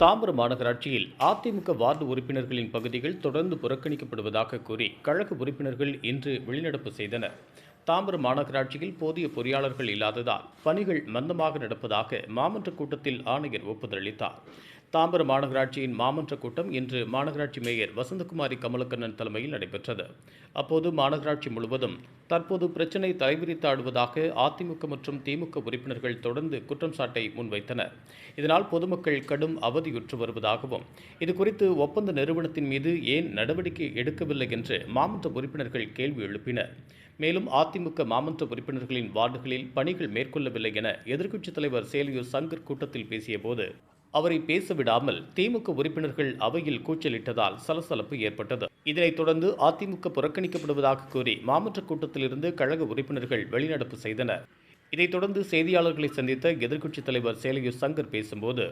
தாம்பரம் மாநகராட்சியில் அதிமுக வார்டு உறுப்பினர்களின் பகுதிகள் தொடர்ந்து புறக்கணிக்கப்படுவதாக கூறி கழக உறுப்பினர்கள் இன்று வெளிநடப்பு செய்தனர். தாம்பரம் மாநகராட்சியில் போதிய பொறியாளர்கள் இல்லாததால் பணிகள் மந்தமாக நடப்பதாக மாமன்ற கூட்டத்தில் ஆணையர் ஒப்புதல் அளித்தார். தாம்பரம் மாநகராட்சியின் மாமன்ற கூட்டம் இன்று மாநகராட்சி மேயர் வசந்தகுமாரி கமலக்கண்ணன் தலைமையில் நடைபெற்றது. அப்போது மாநகராட்சி முழுவதும் தற்போது பிரச்சினை தலைவிரித்தாடுவதாக அதிமுக மற்றும் திமுக உறுப்பினர்கள் தொடர்ந்து குற்றம் சாட்டை முன்வைத்தனர். இதனால் பொதுமக்கள் கடும் அவதியுற்று வருவதாகவும் இதுகுறித்து ஒப்பந்த நிறுவனத்தின் மீது ஏன் நடவடிக்கை எடுக்கவில்லை என்று மாமன்ற உறுப்பினர்கள் கேள்வி எழுப்பினர். மேலும் அதிமுக மாமன்ற உறுப்பினர்களின் வார்டுகளில் பணிகள் மேற்கொள்ளவில்லை என எதிர்க்கட்சித் தலைவர் சேலியூர் சங்கர் கூட்டத்தில் பேசியபோது அவரை பேச விடாமல் திமுக உறுப்பினர்கள் அவையில் கூச்சலிட்டதால் சலசலப்பு ஏற்பட்டது. இதனைத் தொடர்ந்து அதிமுக புறக்கணிக்கப்படுவதாக கூறி மாமன்ற கூட்டத்திலிருந்து கழக உறுப்பினர்கள் வெளிநடப்பு செய்தனர். இதைத் தொடர்ந்து செய்தியாளர்களை சந்தித்த எதிர்க்கட்சித் தலைவர் சேலையூர் சங்கர் பேசும்போது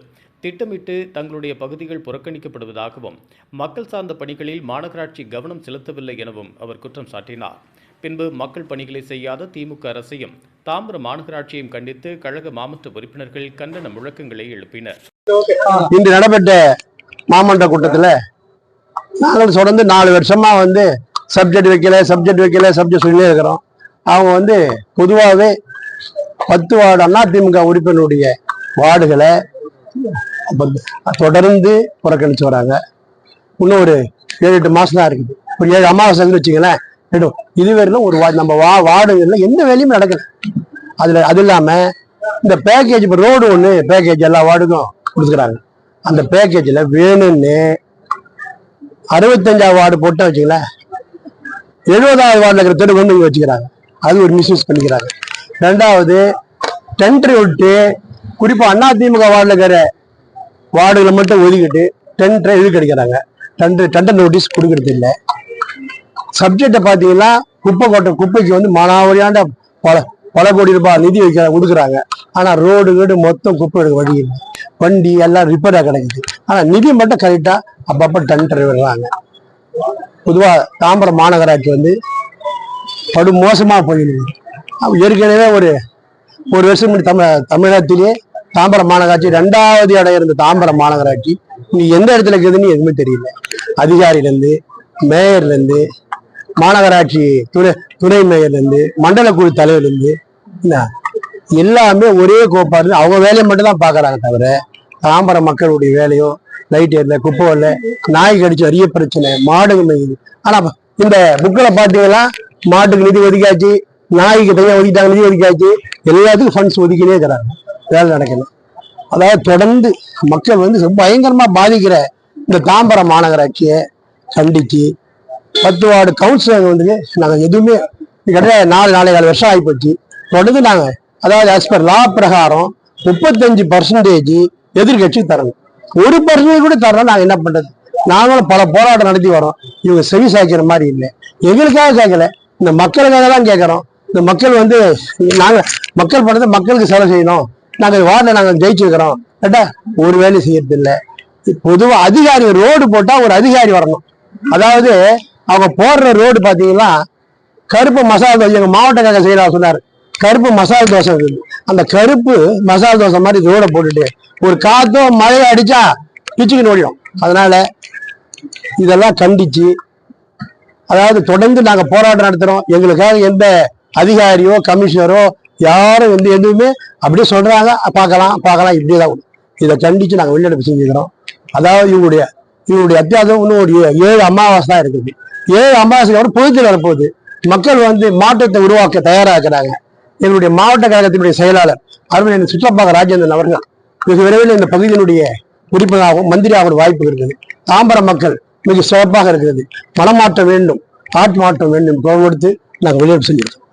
திட்டமிட்டு தங்களுடைய பகுதிகள் புறக்கணிக்கப்படுவதாகவும் மக்கள் சார்ந்த பணிகளில் மாநகராட்சி கவனம் செலுத்தவில்லை எனவும் அவர் குற்றம் சாட்டினார். பின்பு மக்கள் பணிகளை செய்யாத திமுக அரசையும் தாம்பரம் மாநகராட்சியையும் கண்டித்து கழக மாமன்ற உறுப்பினர்கள் கண்டன முழக்கங்களை எழுப்பினர். இன்று நடைபெற்ற மாமன்ற கூட்டத்துல நாங்கள் தொடர்ந்து நாலு வருஷமா வந்து சப்ஜெக்ட் வைக்கல சப்ஜெக்ட் வைக்கல சப்ஜெக்ட் சொல்லியே இருக்கிறோம். அவங்க வந்து பொதுவாகவே பத்து வார்டு அதிமுக உறுப்பினருடைய வார்டுகளை தொடர்ந்து புறக்கணிச்சு வராங்க. இன்னும் ஒரு ஏழு எட்டு மாசம் தான் இருக்குது. ஒரு ஏழு அமாவாசை வந்து வச்சுங்களேன் ரெண்டும். இதுவரையிலும் ஒரு வா- நம்ம வா வார்டுகளில் எந்த வேலையும் நடக்கல. அதுல அது இல்லாம இந்த பேக்கேஜ் இப்போ ரோடு ஒன்று பேக்கேஜ் எல்லா வார்டுக்கும் கொடுத்துக்கிறாங்க. அந்த பேக்கேஜில் வேணும்னு அறுபத்தஞ்சாவது வார்டு போட்டால் வச்சுங்களேன் எழுபதாவது வார்டில் இருக்கிற தெரு வந்து இங்கே வச்சுக்கிறாங்க. அது ஒரு மிஸ்யூஸ் பண்ணிக்கிறாங்க. ரெண்டாவது டென்ட்ரி விட்டு குறிப்பாக அதிமுக வார்டில் இருக்கிற வார்டுகளை மட்டும் ஒதுக்கிட்டு டென்ட்ரை இழுக்கடிக்கிறாங்க அடிக்கிறாங்க. டெண்டர் டெண்டர் நோட்டீஸ் கொடுக்கறது இல்லை. சப்ஜெக்டை பார்த்தீங்கன்னா குப்பை கொட்டை குப்பைக்கு வந்து மானாவரியாண்ட பல பல கோடி ரூபாய் நிதி வைக்க கொடுக்குறாங்க ஆனால் ரோடு வீடு மொத்தம் குப்பை எடுக்க வழி இல்லை. வண்டி எல்லாம் ரிப்பேராக கிடைக்குது. ஆனால் நிதி மட்டும் கரெக்டாக அப்பப்போ டெண்டர் விடுறாங்க. பொதுவாக தாம்பரம் மாநகராட்சி வந்து படு மோசமாக போயிருக்கு ஏற்கனவே ஒரு ஒரு வருஷம் முன்னாடி தமிழ் தமிழகத்திலே தாம்பரம் மாநகராட்சி ரெண்டாவது இடம் இருந்த தாம்பரம் மாநகராட்சி நீ எந்த இடத்துல இருக்குதுன்னு எதுவுமே தெரியல. அதிகாரியிலேருந்து மேயர்லேருந்து மாநகராட்சி துணை துணை மேயர்லேருந்து மண்டல குழு தலைவர்லேருந்து என்ன எல்லாமே ஒரே கோப்பா இருந்து அவங்க வேலையை மட்டும் தான் பார்க்குறாங்க தவிர தாம்பரம் மக்களுடைய வேலையோ லைட் இல்லை குப்பை இல்லை நாய் கடிச்சு அரிய பிரச்சனை மாடுங்க மேயுது ஆனா இந்த புக்கில் பார்த்தீங்கன்னா மாட்டுக்கு நிதி ஒதுக்காச்சு நாய்க்கு தனியாக ஒதுக்கிட்டாங்க நிதி ஒதுக்காச்சு எல்லாத்துக்கும் ஃபண்ட்ஸ் ஒதுக்கினே இருக்கிறாங்க. வேலை நடக்கணும் அதாவது தொடர்ந்து மக்கள் வந்து ரொம்ப பயங்கரமாக பாதிக்கிற இந்த தாம்பரம் மாநகராட்சியை கண்டிச்சு பத்து வார்டு கவுன்சிலர் வந்து நாங்கள் எதுவுமே கிட்டத்தட்ட நாலு நாலு நாலு வருஷம் ஆகிப்போச்சு. தொடர்ந்து நாங்கள் அதாவது ஆஸ் பர் லா பிரகாரம் முப்பத்தஞ்சு பர்சன்டேஜ் எதிர்கட்சிக்கு தரணும். ஒரு பர்சன்டேஜ் கூட தரணும் நாங்கள் என்ன பண்றது? நாங்களும் பல போராட்டம் நடத்தி வரோம். இவங்க செவி சாய்க்கிற மாதிரி இல்லை. எங்களுக்காக கேட்கல. இந்த மக்களுக்காக தான் கேட்குறோம். இந்த மக்கள் வந்து நாங்கள் மக்கள் பண்ணதை மக்களுக்கு செலவு செய்யணும். நாங்கள் வார்டில் நாங்கள் ஜெயிச்சிருக்கிறோம். கேட்டா ஒரு வேலையும் செய்யறது இல்லை பொதுவாக அதிகாரி ரோடு போட்டால் ஒரு அதிகாரி வரணும். அதாவது அவங்க போடுற ரோடு பார்த்தீங்கன்னா கருப்பு மசாலா எங்கள் மாவட்ட கழக செயலாளர் சொன்னார். கருப்பு மசாலா தோசை இருக்குது அந்த கருப்பு மசாலா தோசை மாதிரி ரோட போட்டுட்டு ஒரு காத்தும் மழையை அடிச்சா பிச்சுக்கு ஓடிடும் அதனால இதெல்லாம் கண்டிச்சு அதாவது தொடர்ந்து நாங்கள் போராட்டம் நடத்துறோம். எங்களுக்காக எந்த அதிகாரியோ கமிஷனரோ யாரும் வந்து எதுவுமே அப்படியே சொல்றாங்க. பார்க்கலாம் பார்க்கலாம் இப்படியே தான் இதை கண்டிச்சு நாங்கள் வெளிநடப்பு செஞ்சுக்கிறோம். அதாவது இவங்களுடைய இவங்களுடைய அத்தியாவசியம் இன்னும் ஒரு ஏழு அமாவாசை தான் இருக்குது. ஏழு அமாவாசையோட அப்புறம் பொதுத்தில் வரப்போகுது. மக்கள் வந்து மாற்றத்தை உருவாக்க தயாராகிறாங்க எங்களுடைய மாவட்ட கழகத்தினுடைய செயலாளர் அருமை சுற்றப்பாக ராஜேந்திரன் அவர்கள் மிக விரைவில் இந்த பகுதியினுடைய உறுப்பினராகவும் மந்திரியாகவும் வாய்ப்பு இருக்குது தாம்பரம் மக்கள் மிக சிறப்பாக இருக்கிறது. மனமாற்றம் வேண்டும் ஆட்சி மாற்றம் வேண்டும் குரல் கொடுத்து நாங்கள் வெளியிட்டு செஞ்சிருக்கோம்.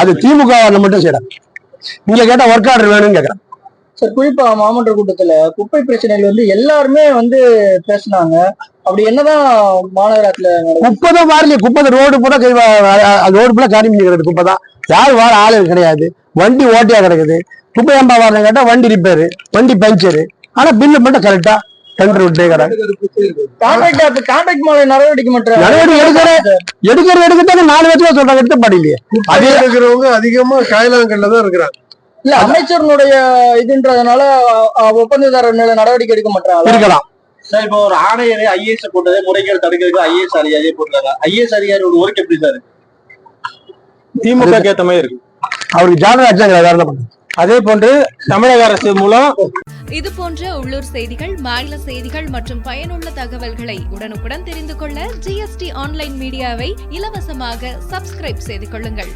அது திமுக மட்டும் செய்யறாங்க இங்க கேட்டா ஒர்க் ஆர்டர் வேணும்னு கேக்குறாங்க. சார் குறிப்பா மாமன்ற கூட்டத்துல குப்பை பிரச்சனைகள் வந்து எல்லாருமே வந்து பேசுனாங்க. அப்படி என்னதான் மாநகராட்சியில நடக்குது? குப்பை தான் வாரலையே குப்பை ரோடு பூரா கை ரோடு பூரா காரி பண்ணிக்கிறது குப்பை தான் யாரும் வார ஆளு கிடையாது. வண்டி ஓட்டியா கிடக்குது. குப்பை ஏன்பா வரணும் கேட்டா வண்டி ரிப்பேரு வண்டி பஞ்சரு ஆனா பில்லு மட்டும் கரெக்டா டெண்டர் விட்டேங்கிறாங்க கான்ட்ராக்ட் கான்ட்ராக்ட் மேல நடவடிக்கை மாட்டாங்க நடவடிக்கை எடுக்கிற எடுக்கிற எடுக்கத்தாங்க நாலு வருஷமா சொல்றாங்க. எடுத்த பாடிலையே அதே இருக்கிறவங்க அதிகமா காயலாங்கல்ல தான் இருக்கிறாங்க. இல்ல அமைச்சரனுடைய இதுன்றதுனால ஒப்பந்ததாரர் மேல நடவடிக்கை எடுக்க மாட்டாங்களா இருக்கலாம். சார் இப்போ ஒரு ஆணையரை ஐஏஎஸ் போட்டது முறைகேடு தடுக்கிறதுக்கு ஐஏஎஸ் அதிகாரியே போட்டுருக்காங்க ஐஏஎஸ் அதிகாரியோட ஒர்க் எப்படி சார்? திமுக ஏத்த மாதிரி இருக்கு. அவருக்கு ஜாதகம் பண்ணுறது அதே போன்று தமிழக அரசு மூலம் இது போன்ற உள்ளூர் செய்திகள் மாநில செய்திகள் மற்றும் பயனுள்ள தகவல்களை உடனுக்குடன் தெரிந்து கொள்ள ஜிஎஸ்டி ஆன்லைன் மீடியாவை இலவசமாக சப்ஸ்கிரைப் செய்து கொள்ளுங்கள்.